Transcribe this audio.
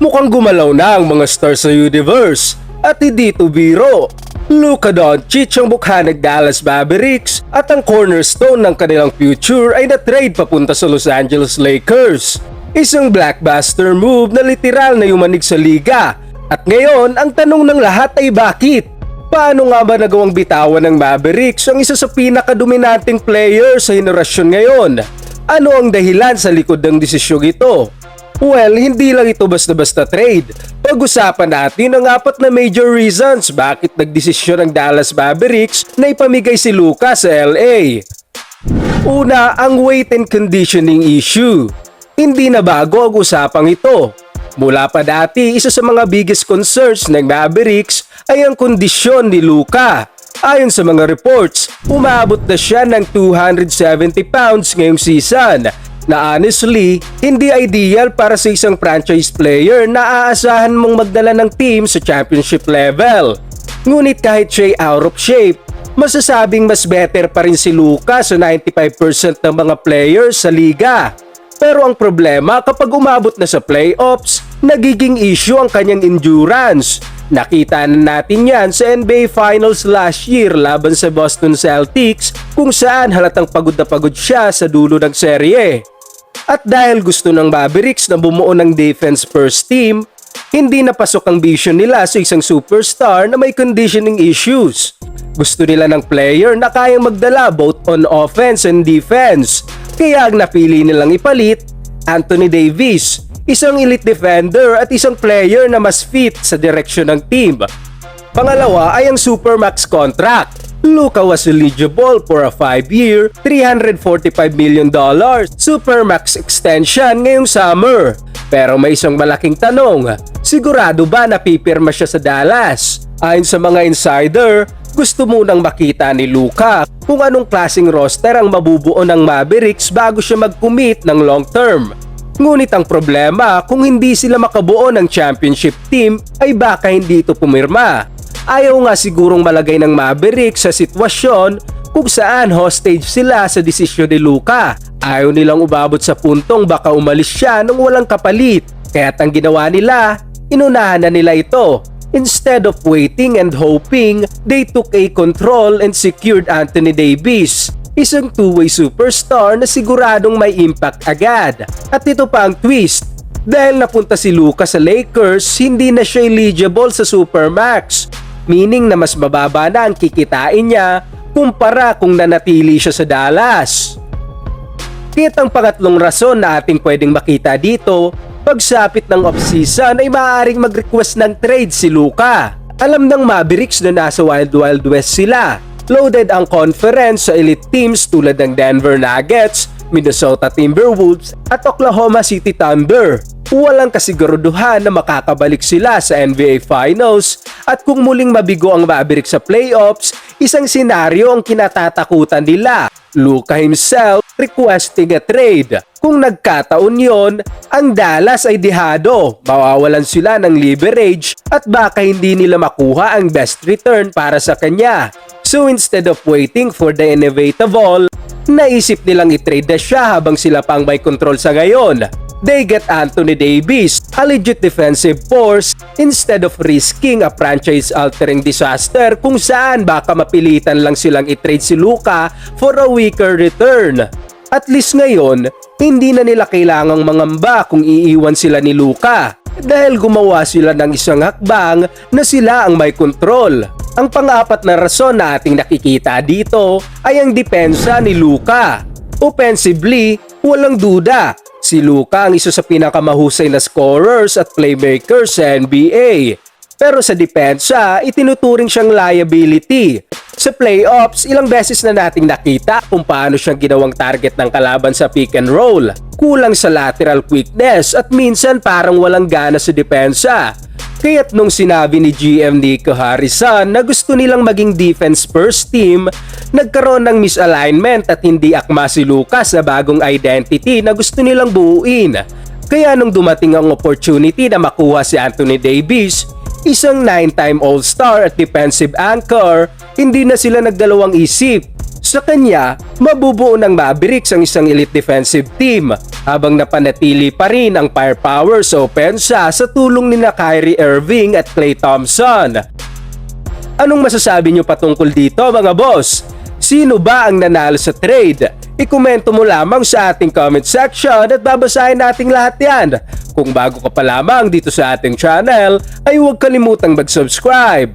Mukhang gumalaw na ang mga stars sa universe at hindi to biro. Luka Doncic ang mukha ng Dallas Mavericks at ang cornerstone ng kanilang future ay na-trade papunta sa Los Angeles Lakers. Isang blackbuster move na literal na yumanig sa liga. At ngayon, ang tanong ng lahat ay bakit? Paano nga ba nagawang bitawan ng Mavericks ang isa sa pinakadominanting player sa henerasyon ngayon? Ano ang dahilan sa likod ng desisyong ito? Well, hindi lang ito basta-basta trade. Pag-usapan natin ang apat na major reasons bakit nagdesisyon ang Dallas Mavericks na ipamigay si Luka sa LA. Una, ang weight and conditioning issue. Hindi na bago ang usapang ito. Mula pa dati, isa sa mga biggest concerns ng Mavericks ay ang kondisyon ni Luka. Ayon sa mga reports, umabot na siya ng 270 pounds ngayong season na honestly, hindi ideal para sa isang franchise player na aasahan mong magdala ng team sa championship level. Ngunit kahit siya'y out of shape, masasabing mas better pa rin si Luka sa 95% ng mga players sa liga. Pero ang problema kapag umabot na sa playoffs, nagiging issue ang kanyang endurance. Nakita na natin yan sa NBA Finals last year laban sa Boston Celtics kung saan halatang pagod na pagod siya sa dulo ng serye. At dahil gusto ng Mavericks na bumuo ng defense first team, hindi napasok ang vision nila sa isang superstar na may conditioning issues. Gusto nila ng player na kayang magdala both on offense and defense. Kaya ang napili nilang ipalit, Anthony Davis, isang elite defender at isang player na mas fit sa direksyon ng team. Pangalawa ay ang Supermax contract. Luka was eligible for a 5-year, $345 million Supermax extension ngayong summer. Pero may isang malaking tanong, sigurado ba na pipirma siya sa Dallas? Ayon sa mga insider, gusto munang makita ni Luka kung anong klaseng roster ang mabubuo ng Mavericks bago siya mag-commit ng long term. Ngunit ang problema kung hindi sila makabuo ng championship team ay baka hindi ito pumirma. Ayaw nga sigurong malagay ng Mavericks sa sitwasyon kung saan hostage sila sa desisyon ni Luka. Ayaw nilang umabot sa puntong baka umalis siya nang walang kapalit. Kaya't ang ginawa nila, inunahan na nila ito. Instead of waiting and hoping, they took a control and secured Anthony Davis. Isang two-way superstar na siguradong may impact agad. At ito pa ang twist. Dahil napunta si Luka sa Lakers, hindi na siya eligible sa Supermax. Meaning na mas mababa na ang kikitain niya kumpara kung nanatili siya sa Dallas. Kit ang pangatlong rason na ating pwedeng makita dito, pagsapit ng offseason ay maaaring mag-request ng trade si Luka. Alam ng Mavericks na nasa Wild Wild West sila. Loaded ang conference sa elite teams tulad ng Denver Nuggets, Minnesota Timberwolves at Oklahoma City Thunder. Walang kasiguraduhan na makakabalik sila sa NBA Finals at kung muling mabigo ang Mavericks sa playoffs, isang senaryo ang kinatatakutan nila. Luka himself requesting a trade. Kung nagkataon yon, ang Dallas ay dihado, mawawalan sila ng leverage at baka hindi nila makuha ang best return para sa kanya. So instead of waiting for the inevitable, naisip nilang i-trade na siya habang sila pang may control sa ngayon. They get Anthony Davis, a legit defensive force, instead of risking a franchise-altering disaster kung saan baka mapilitan lang silang i-trade si Luka for a weaker return. At least ngayon, hindi na nila kailangang mangamba kung iiwan sila ni Luka dahil gumawa sila ng isang hakbang na sila ang may kontrol. Ang pang-apat na rason na ating nakikita dito ay ang depensa ni Luka. Offensively, walang duda, si Luka ang isa sa pinakamahusay na scorers at playmakers sa NBA. Pero sa depensa, itinuturing siyang liability. Sa playoffs, ilang beses na nating nakita kung paano siyang ginawang target ng kalaban sa pick and roll. Kulang sa lateral quickness at minsan parang walang gana sa depensa. Kaya't nung sinabi ni GM Nico Harrison na gusto nilang maging defense first team, nagkaroon ng misalignment at hindi akma si Lucas sa bagong identity na gusto nilang buuin. Kaya nung dumating ang opportunity na makuha si Anthony Davis, isang 9-time All-Star at defensive anchor, hindi na sila nagdalawang isip. Sa kanya, mabubuo ng Mavericks ang isang elite defensive team habang napanatili pa rin ang firepower sa opensa sa tulong ni na Kyrie Irving at Klay Thompson. Anong masasabi nyo patungkol dito mga boss? Sino ba ang nanalo sa trade? Ikomento mo lamang sa ating comment section at babasahin nating lahat yan. Kung bago ka pa lamang dito sa ating channel, ay huwag kalimutang mag-subscribe.